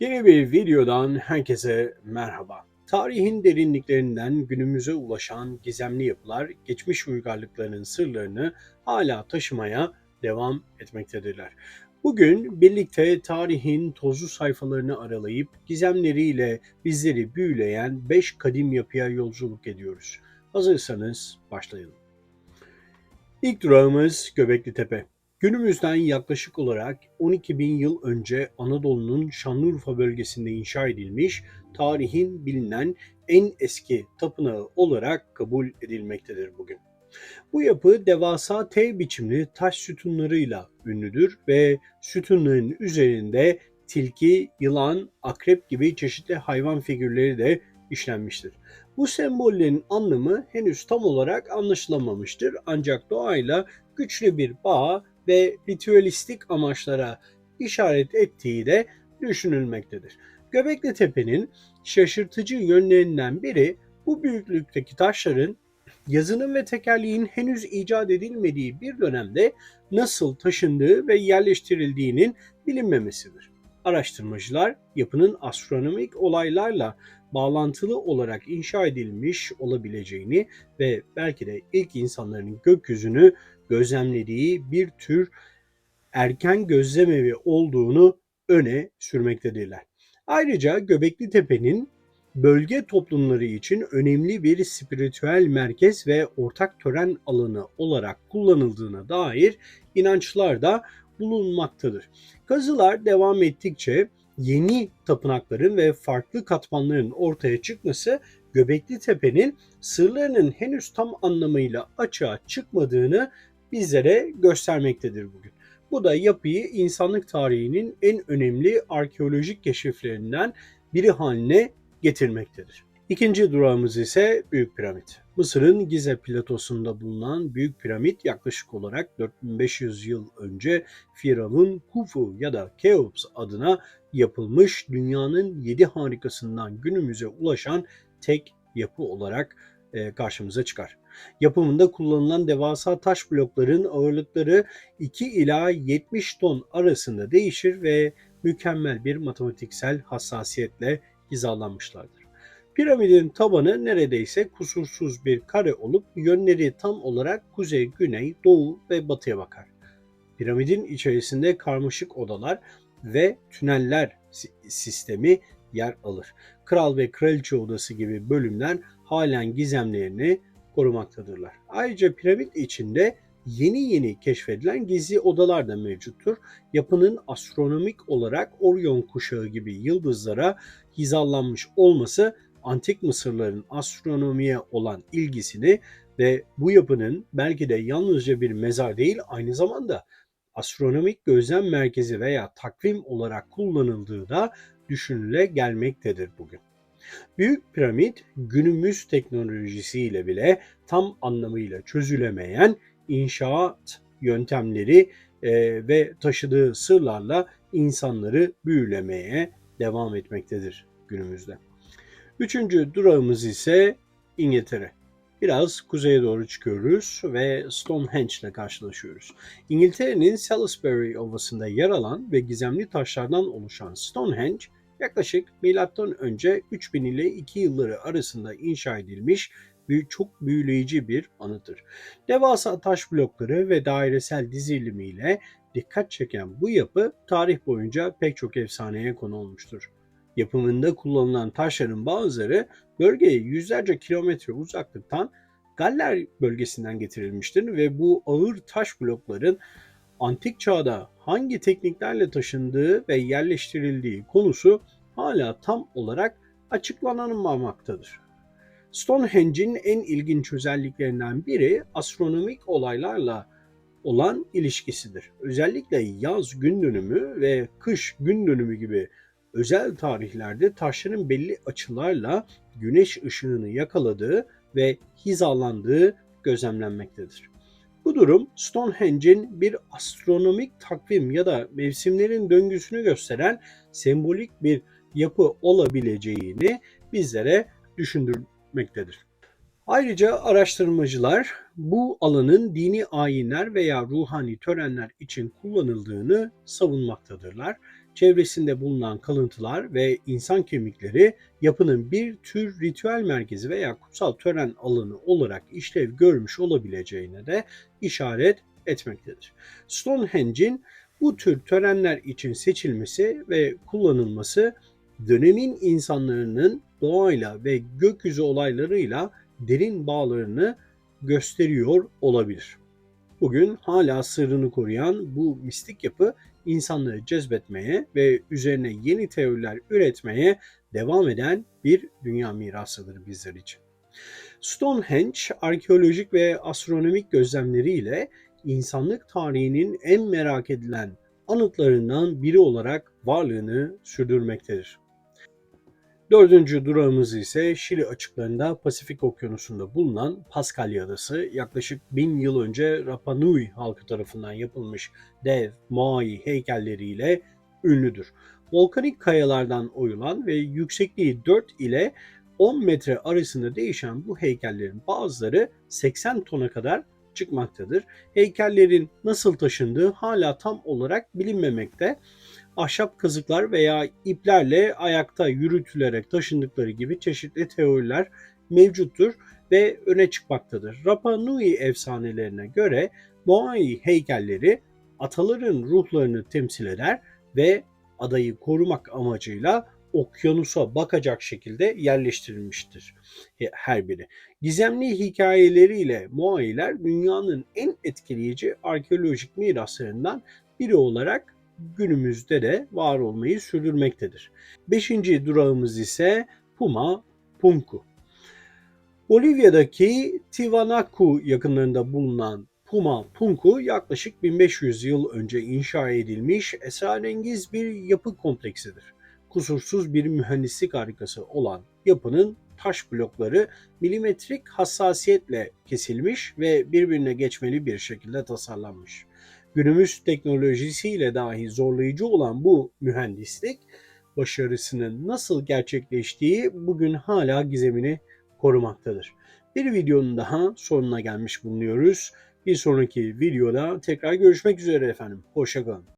Yeni bir videodan herkese merhaba. Tarihin derinliklerinden günümüze ulaşan gizemli yapılar, geçmiş uygarlıkların sırlarını hala taşımaya devam etmektedirler. Bugün birlikte tarihin tozlu sayfalarını aralayıp gizemleriyle bizleri büyüleyen 5 kadim yapıya yolculuk ediyoruz. Hazırsanız başlayalım. İlk durağımız Göbekli Tepe. Günümüzden yaklaşık olarak 12 bin yıl önce Anadolu'nun Şanlıurfa bölgesinde inşa edilmiş tarihin bilinen en eski tapınağı olarak kabul edilmektedir bugün. Bu yapı devasa T biçimli taş sütunlarıyla ünlüdür ve sütunların üzerinde tilki, yılan, akrep gibi çeşitli hayvan figürleri de işlenmiştir. Bu sembollerin anlamı henüz tam olarak anlaşılamamıştır ancak doğayla güçlü bir bağ ve ritüelistik amaçlara işaret ettiği de düşünülmektedir. Göbekli Tepe'nin şaşırtıcı yönlerinden biri bu büyüklükteki taşların yazının ve tekerleğin henüz icat edilmediği bir dönemde nasıl taşındığı ve yerleştirildiğinin bilinmemesidir. Araştırmacılar yapının astronomik olaylarla bağlantılı olarak inşa edilmiş olabileceğini ve belki de ilk insanların gökyüzünü gözlemlediği bir tür erken gözlemevi olduğunu öne sürmektedirler. Ayrıca Göbekli Tepe'nin bölge toplumları için önemli bir spiritüel merkez ve ortak tören alanı olarak kullanıldığına dair inançlar da bulunmaktadır. Kazılar devam ettikçe yeni tapınakların ve farklı katmanların ortaya çıkması Göbekli Tepe'nin sırlarının henüz tam anlamıyla açığa çıkmadığını bizlere göstermektedir bugün. Bu da yapıyı insanlık tarihinin en önemli arkeolojik keşiflerinden biri haline getirmektedir. İkinci durağımız ise Büyük Piramit. Mısır'ın Gize platosunda bulunan Büyük Piramit yaklaşık olarak 4500 yıl önce Firavun Khufu ya da Keops adına yapılmış dünyanın yedi harikasından günümüze ulaşan tek yapı olarak e, karşımıza çıkar. Yapımında kullanılan devasa taş blokların ağırlıkları 2 ila 70 ton arasında değişir ve mükemmel bir matematiksel hassasiyetle hizalanmışlardır. Piramidin tabanı neredeyse kusursuz bir kare olup yönleri tam olarak kuzey, güney, doğu ve batıya bakar. Piramidin içerisinde karmaşık odalar ve tüneller sistemi yer alır. Kral ve kraliçe odası gibi bölümler halen gizemlerini korumaktadırlar. Ayrıca piramit içinde yeni yeni keşfedilen gizli odalar da mevcuttur. Yapının astronomik olarak Orion kuşağı gibi yıldızlara hizalanmış olması antik Mısırların astronomiye olan ilgisini ve bu yapının belki de yalnızca bir mezar değil aynı zamanda astronomik gözlem merkezi veya takvim olarak kullanıldığı da düşünüle gelmektedir bugün. Büyük piramit günümüz teknolojisiyle bile tam anlamıyla çözülemeyen inşaat yöntemleri e, ve taşıdığı sırlarla insanları büyülemeye devam etmektedir günümüzde. Üçüncü durağımız ise İngiltere. Biraz kuzeye doğru çıkıyoruz ve Stonehenge ile karşılaşıyoruz. İngiltere'nin Salisbury Ovası'nda yer alan ve gizemli taşlardan oluşan Stonehenge, yaklaşık M.Ö. 3000 ile 2 yılları arasında inşa edilmiş büyük, çok büyüleyici bir anıtır. Devasa taş blokları ve dairesel dizilimiyle dikkat çeken bu yapı tarih boyunca pek çok efsaneye konu olmuştur. Yapımında kullanılan taşların bazıları bölgeye yüzlerce kilometre uzaklıktan Galler bölgesinden getirilmiştir ve bu ağır taş blokların antik çağda hangi tekniklerle taşındığı ve yerleştirildiği konusu hala tam olarak açıklanamamaktadır. Stonehenge'in en ilginç özelliklerinden biri astronomik olaylarla olan ilişkisidir. Özellikle yaz gün dönümü ve kış gün dönümü gibi özel tarihlerde taşların belli açılarla güneş ışığını yakaladığı ve hizalandığı gözlemlenmektedir. Bu durum Stonehenge'in bir astronomik takvim ya da mevsimlerin döngüsünü gösteren sembolik bir yapı olabileceğini bizlere düşündürmektedir. Ayrıca araştırmacılar bu alanın dini ayinler veya ruhani törenler için kullanıldığını savunmaktadırlar. Çevresinde bulunan kalıntılar ve insan kemikleri yapının bir tür ritüel merkezi veya kutsal tören alanı olarak işlev görmüş olabileceğine de işaret etmektedir. Stonehenge'in bu tür törenler için seçilmesi ve kullanılması dönemin insanların doğayla ve gökyüzü olaylarıyla derin bağlarını gösteriyor olabilir. Bugün hala sırrını koruyan bu mistik yapı insanları cezbetmeye ve üzerine yeni teoriler üretmeye devam eden bir dünya mirasıdır bizler için. Stonehenge arkeolojik ve astronomik gözlemleriyle insanlık tarihinin en merak edilen anıtlarından biri olarak varlığını sürdürmektedir. Dördüncü durağımız ise Şili açıklarında Pasifik Okyanusu'nda bulunan Paskalya Adası yaklaşık bin yıl önce Rapa Nui halkı tarafından yapılmış dev Moai heykelleriyle ünlüdür. Volkanik kayalardan oyulan ve yüksekliği 4 ile 10 metre arasında değişen bu heykellerin bazıları 80 tona kadar çıkmaktadır. Heykellerin nasıl taşındığı hala tam olarak bilinmemekte ahşap kazıklar veya iplerle ayakta yürütülerek taşındıkları gibi çeşitli teoriler mevcuttur ve öne çıkmaktadır. Rapa Nui efsanelerine göre Moai heykelleri ataların ruhlarını temsil eder ve adayı korumak amacıyla okyanusa bakacak şekilde yerleştirilmiştir her biri. Gizemli hikayeleriyle Moai'ler dünyanın en etkileyici arkeolojik miraslarından biri olarak günümüzde de var olmayı sürdürmektedir. Beşinci durağımız ise Puma Punku. Bolivya'daki Tiwanaku yakınlarında bulunan Puma Punku yaklaşık 1500 yıl önce inşa edilmiş esrarengiz bir yapı kompleksidir. Kusursuz bir mühendislik harikası olan yapının taş blokları milimetrik hassasiyetle kesilmiş ve birbirine geçmeli bir şekilde tasarlanmış günümüz teknolojisiyle dahi zorlayıcı olan bu mühendislik başarısının nasıl gerçekleştiği bugün hala gizemini korumaktadır. Bir videonun daha sonuna gelmiş bulunuyoruz. Bir sonraki videoda tekrar görüşmek üzere efendim. Hoşçakalın.